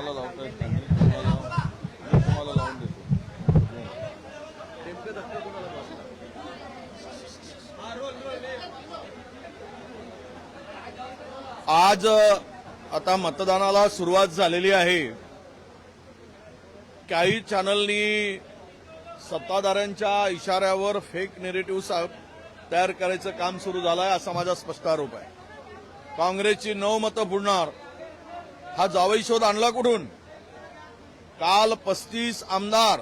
तुम्हाला लावता येत नाही तुम्हाला मी तुम्हाला लावून देतो. आज आता मतदानाला सुरुवात झालेली आहे. काही चॅनलनी सत्ताधाऱ्यांच्या इशाऱ्यावर फेक नेरेटिव्ह तयार करायचं काम सुरू झालं आहे असा माझा स्पष्ट आरोप आहे. काँग्रेसची नऊ मतं बुडणार. हा जावई शोध आणला कुठून? काल पस्तीस आमदार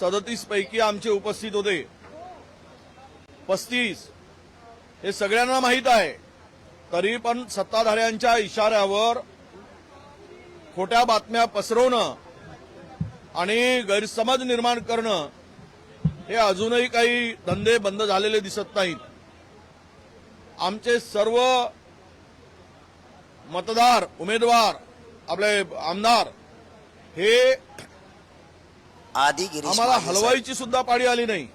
सदतीस पैकी आमचे उपस्थित होते. पस्तीस. हे सगळ्यांना माहीत आहे. तरी पण सत्ताधाऱ्यांच्या इशाऱ्यावर खोट्या बातम्या पसरवणं आणि गैरसमज निर्माण करणं हे अजूनही काही धंदे बंद झालेले दिसत नाहीत. आमचे सर्व मतदार उमेदवार आपले आमदार हे गिरीश आम्हाला. हलवाईची सुद्धा पाळी आली नाही.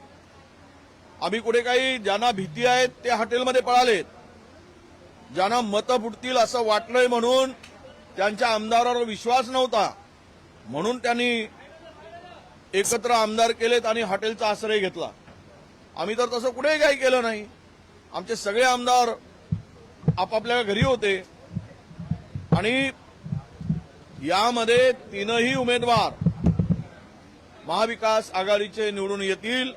आम्ही कुठे काही ज्यांना भीती आहेत ते हॉटेलमध्ये पळालेत. ज्यांना मतं फुटतील असं वाटलंय म्हणून त्यांच्या आमदारावर विश्वास नव्हता. म्हणून त्यांनी एकत्र आमदार केलेत आणि हॉटेलचा आश्रय घेतला. आम्ही तर तसं कुठेही काही केलं नाही. आमचे सगळे आमदार आपापल्या घरी होते. आणि यामध्ये तीनही उमेदवार महाविकास आघाडीचे निवडून येतील.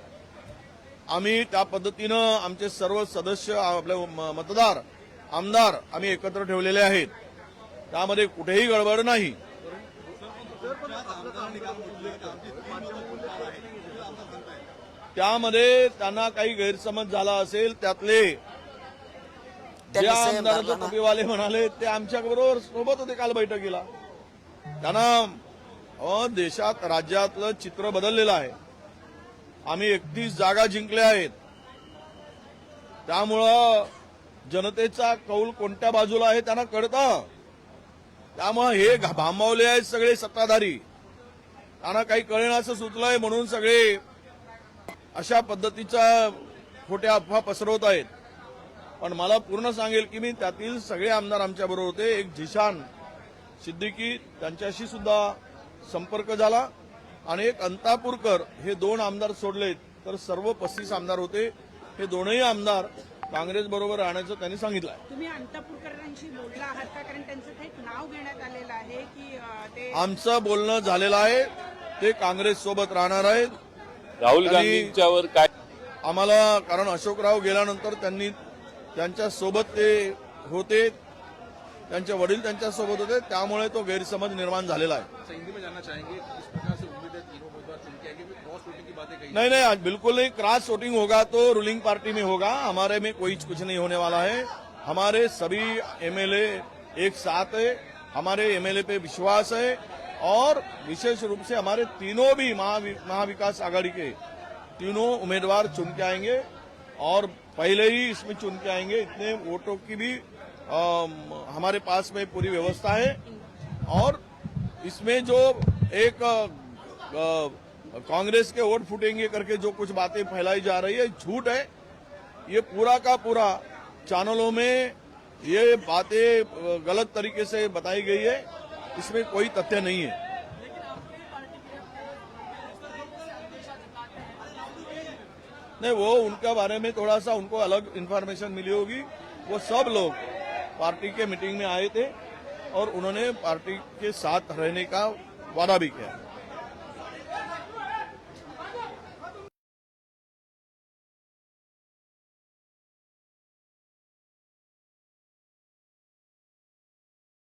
आम्ही त्या पद्धतीनं आमचे सर्व सदस्य आपले म- मतदार आमदार आम्ही एकत्र ठेवलेले आहेत. त्यामध्ये कुठेही गडबड नाही. त्यामध्ये त्यांना काही गैरसमज झाला असेल त्यातले आमदाराचे ना. टोपीवाले म्हणाले ते आमच्या बरोबर सोबत होते काल बैठकीला. त्यांना अ, देशात राज्यातलं चित्र बदललेलं आहे. आम्ही एकतीस जागा जिंकल्या आहेत. त्यामुळं जनतेचा कौल कोणत्या बाजूला आहे त्यांना कळतं. त्यामुळं हे भांबावले आहेत सगळे सत्ताधारी. त्यांना काही कळेनासं सुचलंय म्हणून सगळे अशा पद्धतीचा खोट्या अफवा पसरवत आहेत. पण मला पूर्ण सांगेल की मी त्यातील सगळे आमदार आमच्या बरोबर होते. एक झिशान सिद्दीकी त्यांच्याशी सुद्धा संपर्क झाला. आणि एक अंतापूरकर हे दोन आमदार सोडलेत. तर सर्व पस्तीस आमदार होते. हे दोनही आमदार काँग्रेस बरोबर राहण्याचं त्यांनी सांगितलं आहे. तुम्ही अंतपूरकरांशी बोलला आहात का? कारण त्यांचं थेट नाव घेण्यात आलेलं आहे की ते आमचं बोलणं झालेलं आहे. ते काँग्रेस सोबत राहणार आहेत. राहुल गांधींच्यावर काय आम्हाला कारण अशोकराव गेल्यानंतर त्यांनी त्यांच्यासोबत ते होते त्यांचे वडील त्यांच्यासोबत होते त्यामुळे तो गैरसमज निर्माण झालेला आहे. नहीं नहीं आज बिल्कुल नहीं क्रॉस वोटिंग होगा तो रूलिंग पार्टी में होगा हमारे में कोई कुछ नहीं होने वाला है। हमारे सभी एमएलए एक साथ है हमारे एमएलए पे विश्वास है और विशेष रूप से हमारे तीनों भी महावि- महाविकास आघाड़ी के तीनों उम्मीदवार चुन के आएंगे और पहले ही इसमें चुन के आएँगे इतने वोटों की भी अम, हमारे पास में पूरी व्यवस्था है। और इसमें जो एक कांग्रेस के वोट फूटेंगे करके जो कुछ बातें फैलाई जा रही है झूठ है। ये पूरा का पूरा चैनलों में ये बातें गलत तरीके से बताई गई है। इसमें कोई तथ्य नहीं है। नहीं, वो उनके बारे में थोड़ा सा उनको अलग इन्फॉर्मेशन मिली होगी। वो सब लोग पार्टी के मीटिंग में आए थे और उन्होंने पार्टी के साथ रहने का वादा भी किया।